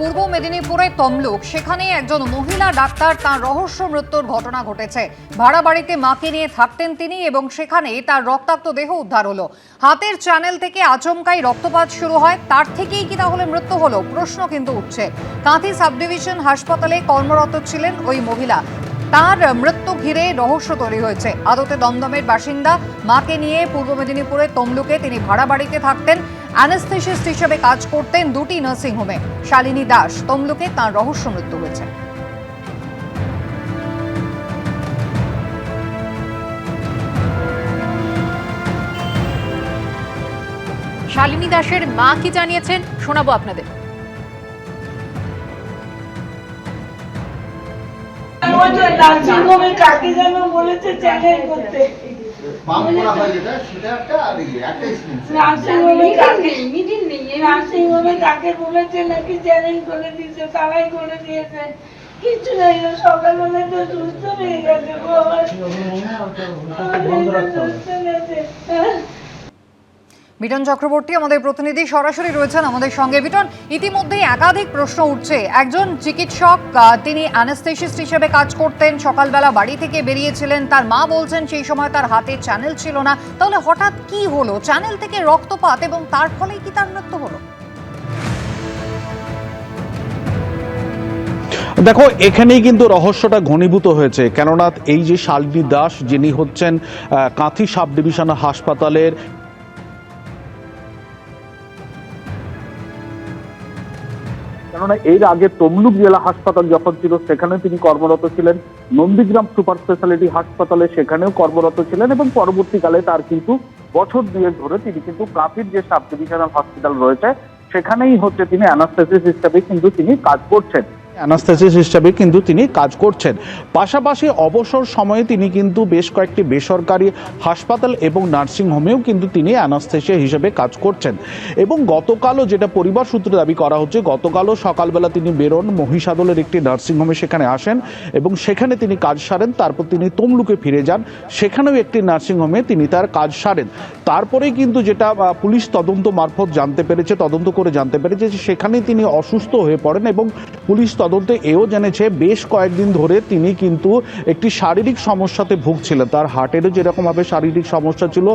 পূর্ব মেদিনীপুরে তমলুক। সেখানে একজন মহিলা ডাক্তার, তার রহস্য মৃত্যুর ঘটনা ঘটেছে। ভাড়া বাড়িতে মাকে নিয়ে থাকতেন তিনি এবং সেখানে তার রক্তাক্ত দেহ উদ্ধার হলো। হাতের চ্যানেল থেকে আচমকাই রক্তপাত শুরু হয়। তার থেকেই কি তাহলে মৃত্যু হলো? প্রশ্ন কিন্তু উঠছে। কাঁথি সাবডিভিশন হাসপাতালে কর্মরত ছিলেন ওই মহিলা। তার মৃত্যু ঘিরে রহস্য তৈরি হয়েছে। আদতে দমদমের বাসিন্দা মাকে নিয়ে পূর্ব মেদিনীপুরের তমলুকে তিনি ভাড়া বাড়িতে থাকতেন। অ্যানেস্থেসিস্ট হিসেবে কাজ করতেন দুটি নার্সিংহোমে শালিনী দাস তমলুকে তার রহস্য মৃত্যু হয়েছে। শালিনী দাসের মা কি জানিয়েছেন শোনাবো আপনাদের। নার্সিংহোমে কাকে যেন বলেছে চ্যানেল করতে। হয় আর ইয়ে নার্সিংহোমে কাকে বলেছে নাকি চ্যানেল করে দিয়েছে তারাই করে দিয়েছে। কিছু নাই সকালবেলা তো সুস্থ হয়ে গেছে গো আমার আমার সুস্থ গেছে হ্যাঁ বিটন চক্রবর্তী, আমাদের প্রতিনিধি সরাসরি রয়েছেন আমাদের সঙ্গে। বিটন ইতিমধ্যেই একাধিক প্রশ্ন উঠছে। একজন চিকিৎসক তিনি অ্যানাস্থেসিস্ট হিসেবে কাজ করতেন, সকালবেলা বাড়ি থেকে বেরিয়েছিলেন, তার মা বলছেন সেই সময় তার হাতে চ্যানেল ছিল না। তাহলে হঠাৎ কি হলো? চ্যানেল থেকে রক্তপাত এবং তার ফলেই কি তার মৃত্যু হলো? দেখো, এখানেই কিন্তু রহস্যটা ঘনীভূত হয়েছে। কেননা এই যে শালিনী দাস, যিনি হচ্ছেন কাঁথি সাব ডিভিশন হাসপাতালের কেননা এর আগে তমলুক জেলা হাসপাতাল যখন ছিল, সেখানে তিনি কর্মরত ছিলেন। নন্দীগ্রাম সুপার স্পেশালিটি হাসপাতালে সেখানেও কর্মরত ছিলেন এবং পরবর্তীকালে তার কিন্তু বছর দুয়েক ধরে তিনি কিন্তু কাঁথির যে সাব ডিভিশনাল হসপিটাল রয়েছে, সেখানেই হচ্ছে তিনি অ্যানাস্থেসিস হিসাবে কিন্তু তিনি কাজ করছেন। অ্যানাস্থেসিস হিসেবে কিন্তু তিনি কাজ করছেন। পাশাপাশি অবসর সময়ে তিনি কিন্তু বেশ কয়েকটি বেসরকারি হাসপাতাল এবং নার্সিং হোমেও কিন্তু তিনি অ্যানাস্থেসিয়া হিসেবে কাজ করছেন। এবং গতকালও যেটা পরিবার সূত্রে দাবি করা হচ্ছে, গতকালও সকালবেলা তিনি বেরোন, মহিষাদলের একটি নার্সিং হোমে সেখানে আসেন এবং সেখানে তিনি কাজ সারেন, তারপর তিনি তমলুকে ফিরে যান, সেখানেও একটি নার্সিং হোমে তিনি তার কাজ সারেন। তারপরেই কিন্তু যেটা পুলিশ তদন্ত মারফত জানতে পেরেছে, তদন্ত করে জানতে পেরেছে যে সেখানেই তিনি অসুস্থ হয়ে পড়েন এবং পুলিশ তদন্তে এও জেনেছে বেশ কয়েকদিন ধরে তিনি কিন্তু একটি শারীরিক সমস্যাতে ভুগছিলেন। তার হার্টেরও যেরকমভাবে শারীরিক সমস্যা ছিল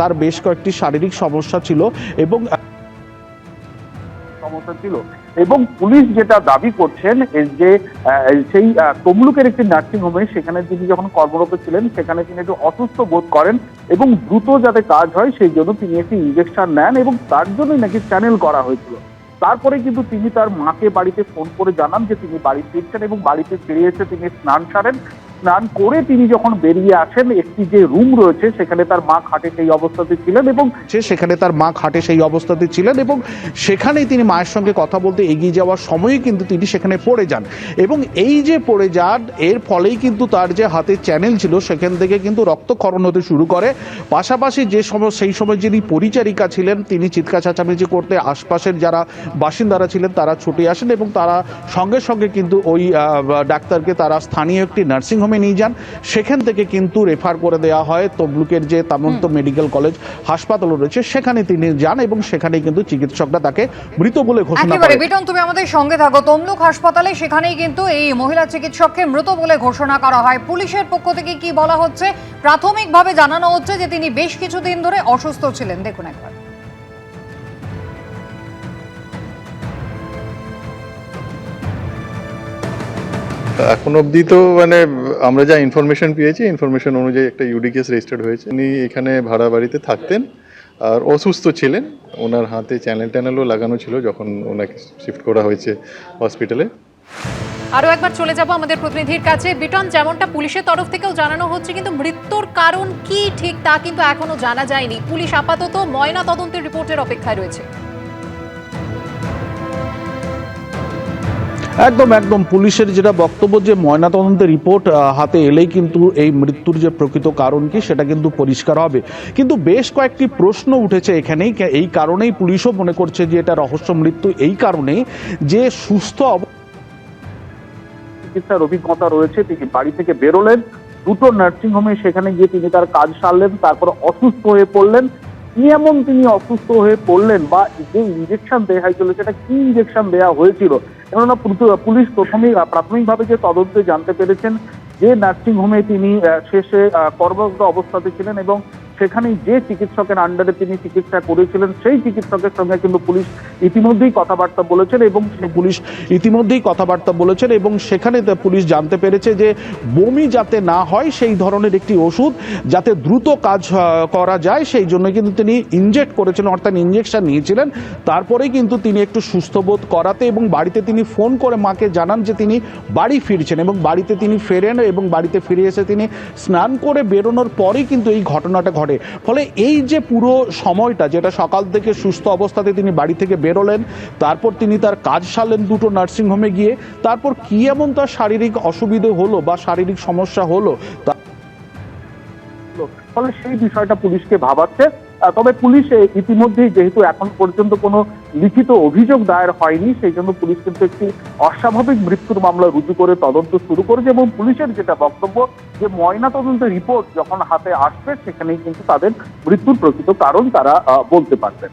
তার বেশ কয়েকটি শারীরিক সমস্যা ছিল এবং সমস্যা ছিল। এবং পুলিশ যেটা দাবি করছেন যে সেই তমলুকের একটি নার্সিং হোমে সেখানে তিনি যখন কর্মরত ছিলেন, সেখানে তিনি একটু অসুস্থ বোধ করেন এবং দ্রুত যাতে কাজ হয়, সেই জন্য তিনি একটি ইঞ্জেকশন নেন এবং তার জন্যই নাকি চ্যানেল করা হয়েছিল। তারপরে কিন্তু তিনি তার মাকে বাড়িতে ফোন করে জানান যে তিনি বাড়ি ফিরছেন এবং বাড়িতে ফিরে এসে তিনি স্নান সারেন। স্নান করে তিনি যখন বেরিয়ে আসেন, একটি যে রুম রয়েছে, সেখানে তার মা খাটে সেই অবস্থাতে ছিলেন এবং সেখানে তার মা খাটে সেই অবস্থাতে ছিলেন এবং সেখানেই তিনি মায়ের সঙ্গে কথা বলতে এগিয়ে যাওয়ার সময়ই কিন্তু তিনি সেখানে পড়ে যান। এবং এই যে পড়ে যান, এর ফলেই কিন্তু তার যে হাতে চ্যানেল ছিল, সেখান থেকে কিন্তু রক্তক্ষরণ হতে শুরু করে। পাশাপাশি যে সময় সেই সময় যিনি পরিচারিকা ছিলেন, তিনি চিৎকার চেঁচামেচি করতে আশপাশের যারা বাসিন্দারা ছিলেন, তারা ছুটে আসেন এবং তারা সঙ্গে সঙ্গে কিন্তু ওই ডাক্তারকে, তারা স্থানীয় একটি নার্সিংহোমে নিয়ে যান। সেখান থেকে কিন্তু রেফার করে দেওয়া হয় তমলুকের যে তামন্ত মেডিকেল কলেজ হাসপাতাল রয়েছে। সেখানে তিনি যান এবং সেখানে কিন্তু চিকিৎসকরা তাকে মৃত বলে ঘোষণা করে বিটন তুমি আমাদের সঙ্গে থাকো। তমলুক হাসপাতালে সেখানেই কিন্তু এই মহিলা চিকিৎসককে মৃত বলে ঘোষণা করা হয়। পুলিশের পক্ষ থেকে কি বলা হচ্ছে? প্রাথমিকভাবে জানানো হচ্ছে যে তিনি বেশ কিছুদিন ধরে অসুস্থ ছিলেন। দেখুন একবার। এখন অবধি তো মানে আমরা যা ইনফরমেশন পেয়েছি ইনফরমেশন অনুযায়ী একটা ইউডি কেস রেজিস্টার্ড হয়েছে। উনি এখানে ভাড়া বাড়িতে থাকতেন আর অসুস্থ ছিলেন। ওনার হাতে চ্যানেল ট্যানেলও লাগানো ছিল যখন ওনাকে শিফট করা হয়েছে হসপিটালে আরও একবার চলে যাব আমাদের প্রতিনিধির কাছে। বিটন, যেমনটা পুলিশের তরফ থেকেও জানানো হচ্ছে, কিন্তু মৃত্যুর কারণ কি ঠিক তা কিন্তু এখনও জানা যায়নি। পুলিশ আপাতত ময়না তদন্তের রিপোর্টের অপেক্ষায় রয়েছে। একদম একদম। পুলিশের যেটা বক্তব্য, যে ময়নাতদন্তের রিপোর্ট হাতে এলেই কিন্তু এই মৃত্যুর যে প্রকৃত কারণ কি, সেটা কিন্তু পরিষ্কার হবে। কিন্তু বেশ কয়েকটি প্রশ্ন উঠেছে এখানেই। এই কারণেই পুলিশও মনে করছে যে এটা রহস্য মৃত্যু। এই কারণেই যে সুস্থ চিকিৎসার অভিজ্ঞতা রয়েছে, তিনি বাড়ি থেকে বেরোলেন। দুটো নার্সিং হোমে সেখানে গিয়ে তিনি তার কাজ সারলেন, তারপর অসুস্থ হয়ে পড়লেন। কি এমন তিনি অসুস্থ হয়ে পড়লেন বা যে ইঞ্জেকশন দেওয়া হয়েছিল, সেটা কি ইঞ্জেকশন দেওয়া হয়েছিল? কেননা পুলিশ- প্রথমেই, প্রাথমিকভাবে যে তদন্তে জানতে পেরেছেন যে নার্সিংহোমে তিনি শেষে কর্মরত অবস্থাতে ছিলেন এবং সেখানে যে চিকিৎসকের আন্ডারে তিনি চিকিৎসা করেছিলেন, সেই চিকিৎসকের সঙ্গে কিন্তু পুলিশ ইতিমধ্যেই কথাবার্তা বলেছেন এবং পুলিশ ইতিমধ্যেই কথাবার্তা বলেছেন এবং সেখানে পুলিশ জানতে পেরেছে যে বমি যাতে না হয় সেই ধরনের একটি ওষুধ যাতে দ্রুত কাজ করা যায়, সেই জন্য কিন্তু তিনি ইনজেক্ট করেছিলেন, অর্থাৎ ইনজেকশন নিয়েছিলেন। তারপরেই কিন্তু তিনি একটু সুস্থ বোধ করাতে এবং বাড়িতে তিনি ফোন করে মাকে জানান যে তিনি বাড়ি ফিরছেন এবং বাড়িতে তিনি ফেরেন এবং বাড়িতে ফিরে এসে তিনি স্নান করে বেরোনোর পরেই কিন্তু এই ঘটনাটা ঘটে ফলে এই যে পুরো সময়টা, যেটা সকাল থেকে সুস্থ অবস্থাতে তিনি বাড়ি থেকে বেরোলেন, তারপর তিনি তার কাজ সারলেন দুটো নার্সিংহোমে গিয়ে, তারপর কি এমন তার শারীরিক অসুবিধে হলো বা শারীরিক সমস্যা হলো তা ফলে সেই বিষয়টা পুলিশকে ভাবাচ্ছে। তবে পুলিশ ইতিমধ্যেই যেহেতু এখন পর্যন্ত কোনো লিখিত অভিযোগ দায়ের হয়নি, সেই জন্য পুলিশ কিন্তু একটি অস্বাভাবিক মৃত্যুর মামলা রুজু করে তদন্ত শুরু করেছে এবং পুলিশের যেটা বক্তব্য যে ময়না তদন্ত রিপোর্ট যখন হাতে আসবে, সেখানেই কিন্তু তাদের মৃত্যুর প্রকৃত কারণ তারা বলতে পারবেন।